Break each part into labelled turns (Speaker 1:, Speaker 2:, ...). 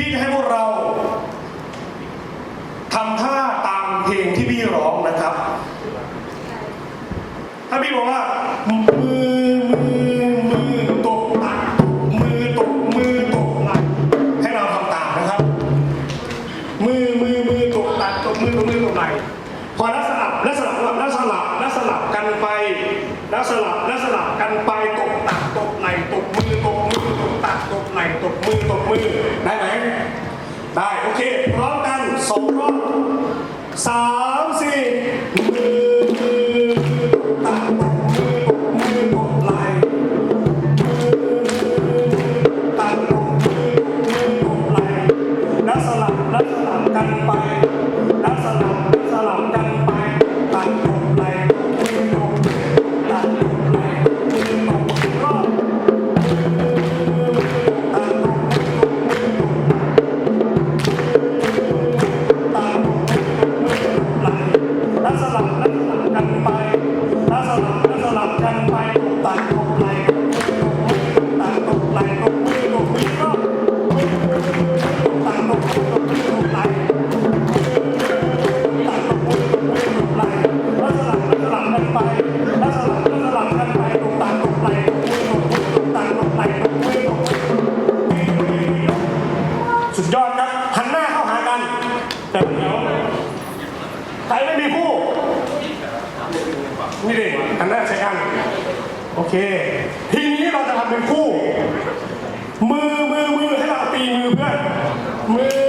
Speaker 1: พี่จะให้พวกเราทำท่าตามเพลงที่พี่ร้องนะครับ ถ้าพี่บอกว่า มือมือมือตกหลักมือตกมือตกหลักให้เราทำตามนะครับ มือมือมือตกหลักตกมือตกมือตกหลักพอลักษณะลักษณะลักษณะลักษณะกันไปลักษณะลักษณะกันไป ไม่มีคู่นี่ดิอันนั้ใช่อันโอเค ทีนี้เราจะทำเป็นคู่ มือมือมือให้เราตีมือเพื่อนมือ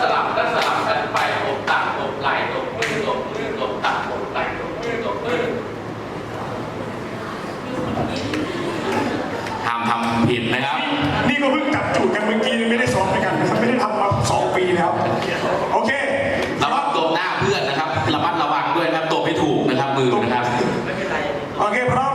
Speaker 1: สลับก็สลับกันไปตบตักตบไหล่ตบมือตบมือตบตักตบไหล่ตบมือตบมือห้ามทำผิดนะครับ นี่ก็เพิ่งจับจูดกันเมื่อกี้ไม่ได้ซ้อมด้วยกันฉับไม่ได้ทำมาสอ
Speaker 2: งปีแล้วโอเคระวังตบหน้าเพื่อนนะครับ
Speaker 1: ระมัดระวัง
Speaker 2: ด้วยนะครับ
Speaker 1: ต
Speaker 2: บ
Speaker 1: ไม่ถูกนะครับมือนะครับโอเคพร้อม